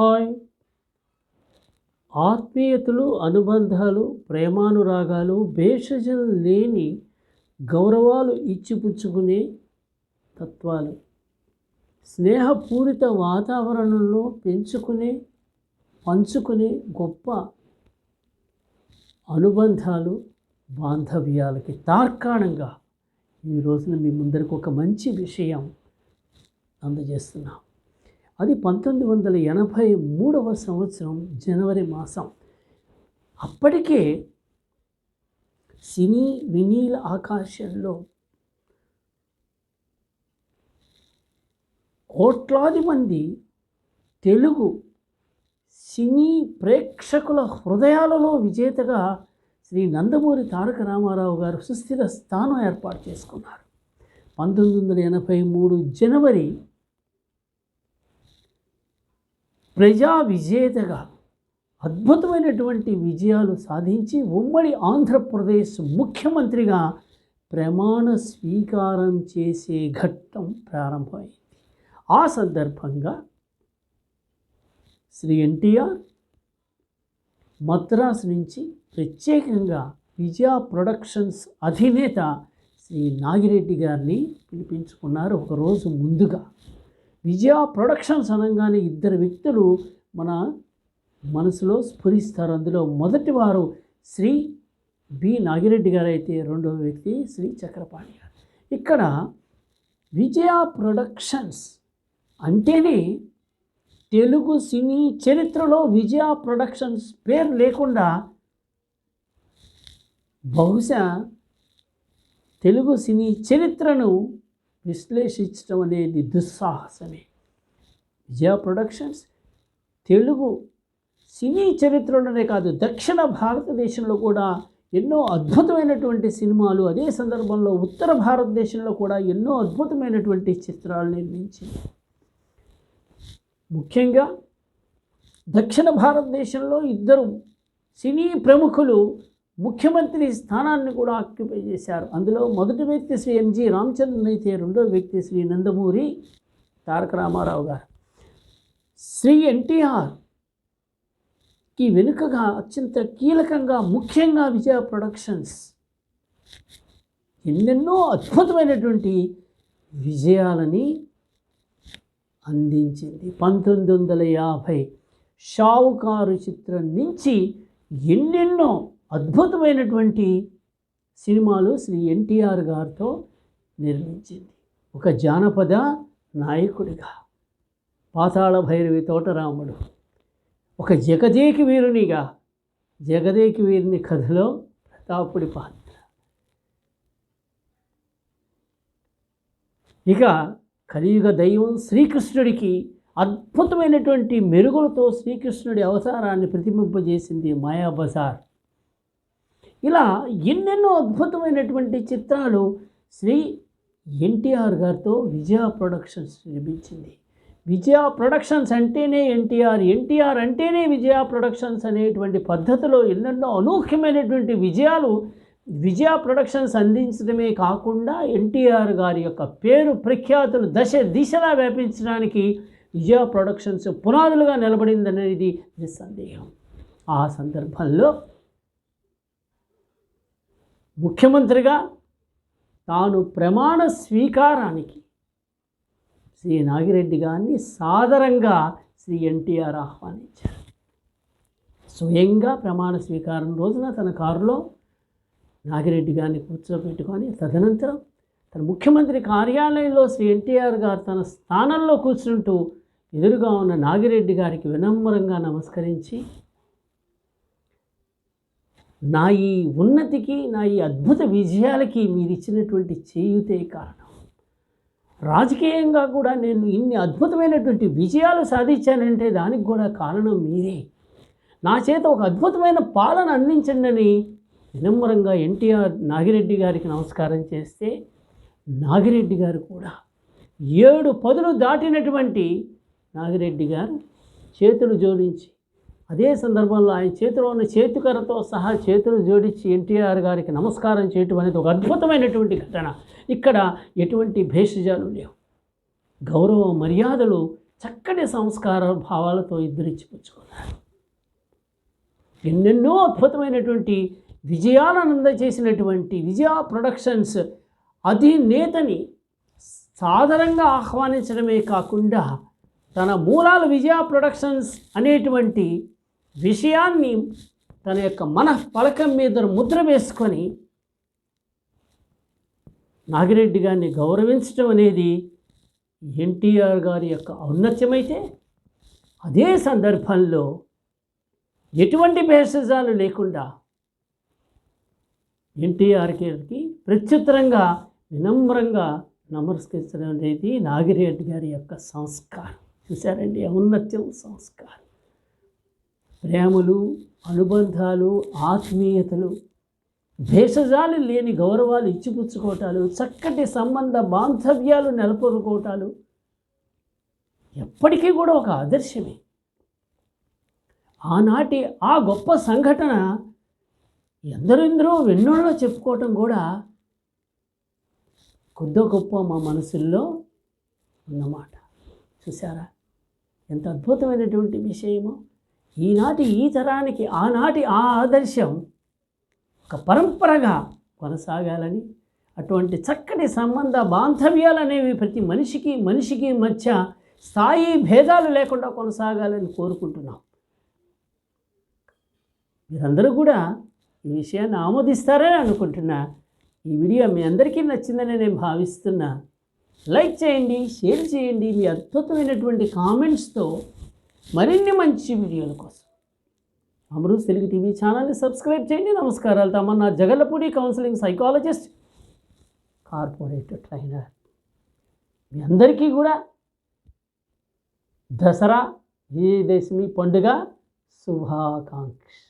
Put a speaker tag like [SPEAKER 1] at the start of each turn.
[SPEAKER 1] Hi. ఆత్మీయతలు అనుబంధాలు ప్రేమానురాగాలు భేషజం లేని గౌరవాలు ఇచ్చిపుచ్చుకునే తత్వాలు. స్నేహపూరిత వాతావరణంలో పెంచుకునే పంచుకునే గొప్ప అనుబంధాలు బాంధవ్యాలకి తార్కాణంగా ఈ రోజున మీ ముందరికి ఒక మంచి విషయం అందజేస్తున్నాం. అది పంతొమ్మిది వందల ఎనభై మూడవ సంవత్సరం జనవరి మాసం. అప్పటికే సినీ వినీల ఆకాశంలో కోట్లాది మంది తెలుగు సినీ ప్రేక్షకుల హృదయాలలో విజేతగా శ్రీ నందమూరి తారక రామారావు గారు సుస్థిర స్థానం ఏర్పాటు చేసుకున్నారు. పంతొమ్మిది వందల ఎనభై మూడు జనవరి ప్రజా విజేతగా అద్భుతమైనటువంటి విజయాలు సాధించి ఉమ్మడి ఆంధ్రప్రదేశ్ ముఖ్యమంత్రిగా ప్రమాణ స్వీకారం చేసే ఘట్టం ప్రారంభమైంది. ఆ సందర్భంగా శ్రీ ఎన్టీఆర్ మద్రాసు నుంచి ప్రత్యేకంగా విజయ ప్రొడక్షన్స్ అధినేత శ్రీ నాగిరెడ్డి గారిని పిలిపించుకున్నారు. ఒకరోజు ముందుగా విజయ ప్రొడక్షన్స్ అనగానే ఇద్దరు వ్యక్తులు మన మనసులో స్ఫురిస్తారు. అందులో మొదటి వారు శ్రీ బి నాగిరెడ్డి గారు అయితే రెండవ వ్యక్తి శ్రీ చక్రపాణి గారు. ఇక్కడ విజయ ప్రొడక్షన్స్ అంటేనే తెలుగు సినీ చరిత్రలో విజయ ప్రొడక్షన్స్ పేరు లేకుండా బహుశా తెలుగు సినీ చరిత్రను విశ్లేషించడం అనేది దుస్సాహసమే. విజయ ప్రొడక్షన్స్ తెలుగు సినీ చరిత్రలోనే కాదు దక్షిణ భారతదేశంలో కూడా ఎన్నో అద్భుతమైనటువంటి సినిమాలు అదే సందర్భంలో ఉత్తర భారతదేశంలో కూడా ఎన్నో అద్భుతమైనటువంటి చిత్రాలు నిర్మించింది. ముఖ్యంగా దక్షిణ భారతదేశంలో ఇద్దరు సినీ ప్రముఖులు ముఖ్యమంత్రి స్థానాన్ని కూడా ఆక్యుపై చేశారు. అందులో మొదటి వ్యక్తి శ్రీ ఎంజి రామచంద్రన్ అయితే రెండో వ్యక్తి శ్రీ నందమూరి తారక రామారావు గారు. శ్రీ ఎన్టీఆర్కి వెనుకగా అత్యంత కీలకంగా ముఖ్యంగా విజయ ప్రొడక్షన్స్ ఎన్నెన్నో అద్భుతమైనటువంటి విజయాలని అందించింది. పంతొమ్మిది వందల యాభై షావుకారు చిత్రం నుంచి ఎన్నెన్నో అద్భుతమైనటువంటి సినిమాలు శ్రీ ఎన్టీఆర్ గారితో నిర్మించింది. ఒక జానపద నాయకుడిగా పాతాళ భైరవి తోటరాముడు ఒక జగదేకి వీరునిగా జగదేకి వీరుని కథలో ప్రతాపుడి పాత్ర. ఇక కలియుగ దైవం శ్రీకృష్ణుడికి అద్భుతమైనటువంటి మెరుగులతో శ్రీకృష్ణుడి అవతారాన్ని ప్రతిబింపజేసింది మాయా బజార్. ఇలా ఎన్నెన్నో అద్భుతమైనటువంటి చిత్రాలు శ్రీ ఎన్టీఆర్ గారితో విజయ ప్రొడక్షన్స్ నిర్మించింది. విజయ ప్రొడక్షన్స్ అంటేనే ఎన్టీఆర్ ఎన్టీఆర్ అంటేనే విజయ ప్రొడక్షన్స్ అనేటువంటి పద్ధతిలో ఎన్నెన్నో అనూహ్యమైనటువంటి విజయాలు విజయ ప్రొడక్షన్స్ అందించడమే కాకుండా ఎన్టీఆర్ గారి యొక్క పేరు ప్రఖ్యాతులు దశ దిశలా వ్యాపించడానికి విజయ ప్రొడక్షన్స్ పునాదులుగా నిలబడిందనేది నిస్సందేహం ఆ సందర్భంలో ముఖ్యమంత్రిగా తాను ప్రమాణ స్వీకారానికి శ్రీ నాగిరెడ్డి గారిని సాదరంగా శ్రీ ఎన్టీఆర్ ఆహ్వానించారు. స్వయంగా ప్రమాణ స్వీకారం రోజున తన కారులో నాగిరెడ్డి గారిని కూర్చోబెట్టుకొని తదనంతరం తన ముఖ్యమంత్రి కార్యాలయంలో శ్రీ ఎన్టీఆర్ గారు తన స్థానంలో కూర్చుంటూ ఎదురుగా ఉన్న నాగిరెడ్డి గారికి వినమ్రంగా నమస్కరించి నా ఈ ఉన్నతికి నా ఈ అద్భుత విజయాలకి మీరు ఇచ్చినటువంటి చేయుతే కారణం. రాజకీయంగా కూడా నేను ఇన్ని అద్భుతమైనటువంటి విజయాలు సాధించానంటే దానికి కూడా కారణం మీరే. నా చేత ఒక అద్భుతమైన పాలన అందించండి అని వినమ్రంగా ఎన్టీఆర్ నాగిరెడ్డి గారికి నమస్కారం చేస్తే నాగిరెడ్డి గారు కూడా ఏడు పదులు దాటినటువంటి నాగిరెడ్డి గారు చేతులు జోడించి అదే సందర్భంలో ఆయన చేతిలో ఉన్న చేతికరతో సహా చేతులు జోడించి ఎన్టీఆర్ గారికి నమస్కారం చేయటం అనేది ఒక అద్భుతమైనటువంటి ఘటన. ఇక్కడ ఎటువంటి భేషజాలు లేవు. గౌరవ మర్యాదలు చక్కటి సంస్కార భావాలతో ఇద్దరిచ్చిపుచ్చుకున్నారు ఎన్నెన్నో అద్భుతమైనటువంటి విజయాలను అందజేసినటువంటి విజయ ప్రొడక్షన్స్ అధినేతని సాధారణంగా ఆహ్వానించడమే కాకుండా తన మూలాలు విజయ ప్రొడక్షన్స్ అనేటువంటి విషయాన్ని తన యొక్క మన పలకం మీద ముద్ర వేసుకొని నాగిరెడ్డి గారిని గౌరవించడం అనేది ఎన్టీఆర్ గారి యొక్క ఔన్నత్యమైతే అదే సందర్భంలో ఎటువంటి భేషజాలు లేకుండా ఎన్టీఆర్కి ప్రత్యుత్తరంగా వినమ్రంగా నమస్కరించడం అనేది నాగిరెడ్డి గారి యొక్క సంస్కారం. చూసారండి ఔన్నత్యం సంస్కారం. ప్రేమలు అనుబంధాలు ఆత్మీయతలు భేషజాలు లేని గౌరవాలు ఇచ్చిపుచ్చుకోవటాలు చక్కటి సంబంధ బాంధవ్యాలు నెలకొనుకోవటాలు ఎప్పటికీ కూడా ఒక ఆదర్శమే. ఆనాటి ఆ గొప్ప సంఘటన ఎందరెందరో వెన్నోళ్ళలో చెప్పుకోవటం కూడా కొద్దో గొప్ప మా మనసుల్లో ఉన్నమాట. చూసారా ఎంత అద్భుతమైనటువంటి విషయమో. ఈనాటి ఈ తరానికి ఆనాటి ఆ ఆదర్శం ఒక పరంపరగా కొనసాగాలని అటువంటి చక్కటి సంబంధ బాంధవ్యాలు అనేవి ప్రతి మనిషికి మనిషికి మధ్య స్థాయి భేదాలు లేకుండా కొనసాగాలని కోరుకుంటున్నాం. మీరందరూ కూడా ఈ విషయాన్ని ఆమోదిస్తారని అనుకుంటున్నా. ఈ వీడియో మీ అందరికీ నచ్చిందని నేను భావిస్తున్నా. లైక్ చేయండి షేర్ చేయండి మీ అద్భుతమైనటువంటి కామెంట్స్తో మరిన్ని మంచి వీడియోల కోసం అమరూస్ తెలుగు టీవీ ఛానల్ని సబ్స్క్రైబ్ చేయండి. నమస్కారాలు. Tamanna Jagalapudi counselling psychologist corporate trainer. మీ అందరికీ కూడా దసరా విజయదశమి పండుగ శుభాకాంక్ష